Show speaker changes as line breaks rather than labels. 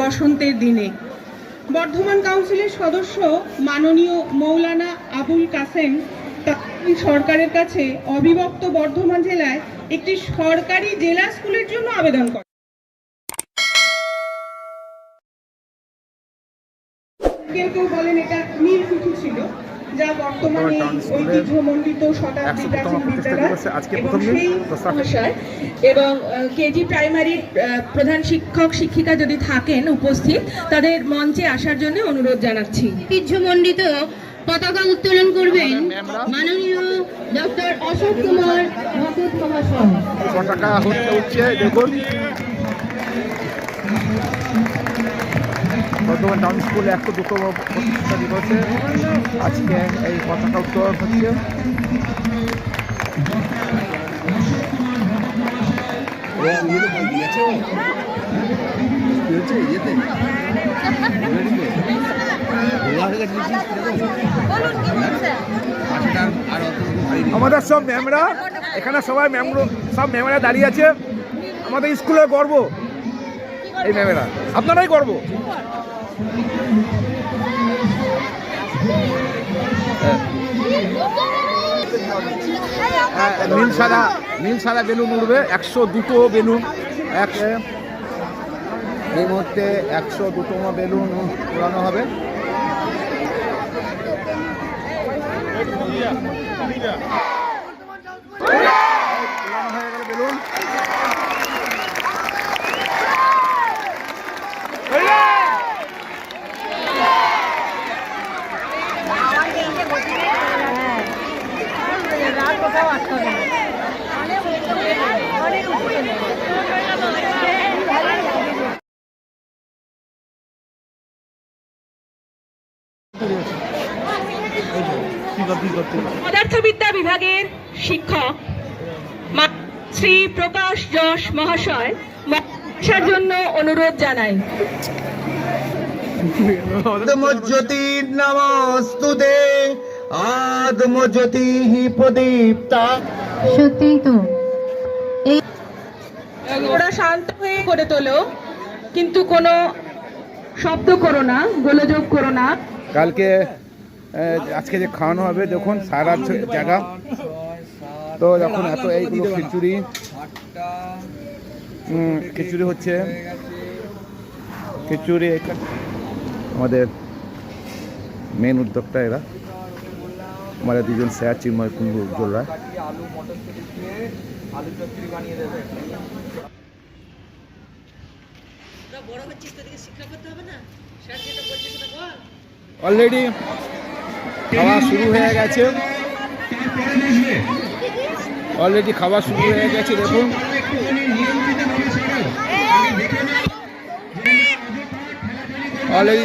বসন্তের দিনে। বর্ধমান কাউন্সিলের সদস্য মাননীয় মৌলানা আবুল কাসেম সরকারের কাছে অবিভক্ত বর্ধমান জেলায় একটি সরকারি জেলা স্কুলের জন্য আবেদন করে কেউ কেউ বলেন এটা নীলকুঠি ছিল। যা বর্তমানে ঐতিহ্যমণ্ডিত শতাব্দী প্রাচীন বিদ্যালয় এবং সেই মহাশয় এবং কেজি প্রাইমারির প্রধান শিক্ষক শিক্ষিকা যদি থাকেন উপস্থিত তাদের মঞ্চে আসার জন্য অনুরোধ জানাচ্ছি।
ঐতিহ্যমণ্ডিত পতাকা উত্তোলন করবেন মাননীয় ডক্টর অশোক কুমার ভকত মহাশয়।
পতাকা হচ্ছে দেখুন। বর্ধমান টাউন স্কুলে একশো দুটো প্রতিষ্ঠা দিবসে আজকে এই পতাকা উত্তোলন হচ্ছে। আমাদের সব ম্যামরা, এখানে সবাই ম্যামরা সব ম্যামেরা দাঁড়িয়ে আছে। আমাদের স্কুলের গর্ব। এই ম্যামেরা আপনারাই গর্ব হ্যাঁ, নীল সাদা নীল সাদা বেলুন উঠবে একশো দুটো বেলুন এক এই মুহূর্তে একশো দুতম বেলুন উড়ানো হবে। উড়ানো হয়ে গেল বেলুন
পদার্থবিদ্যা বিভাগের শিক্ষক মা- শ্রী প্রকাশ যশ মহাশয় আসার জন্য অনুরোধ জানাই
আদমজ্যোতি নমস্তুতে আদমজ্যোতি প্রদীপ্তা।
সত্যিই তো।
ওরা শান্ত হয়ে করে তোলো কিন্তু কোনো শব্দ করো না গোলযোগ করো না।
কালকে আজকে যে খাওয়ানো হবে, দেখুন, সারা জায়গা। তো যখন এত এইগুলো খিচুড়ি। খিচুড়ি হচ্ছে। খিচুড়ি আমাদের মেন উদ্যোক্তা এরা। আমাদের দুজন স্যার, চিন্ময় কুণ্ডু উজ্জ্বল রায় অলরেডি খাওয়া শুরু হয়ে গেছে। অলরেডি খাওয়া শুরু হয়ে গেছে দেখুন। অলরেডি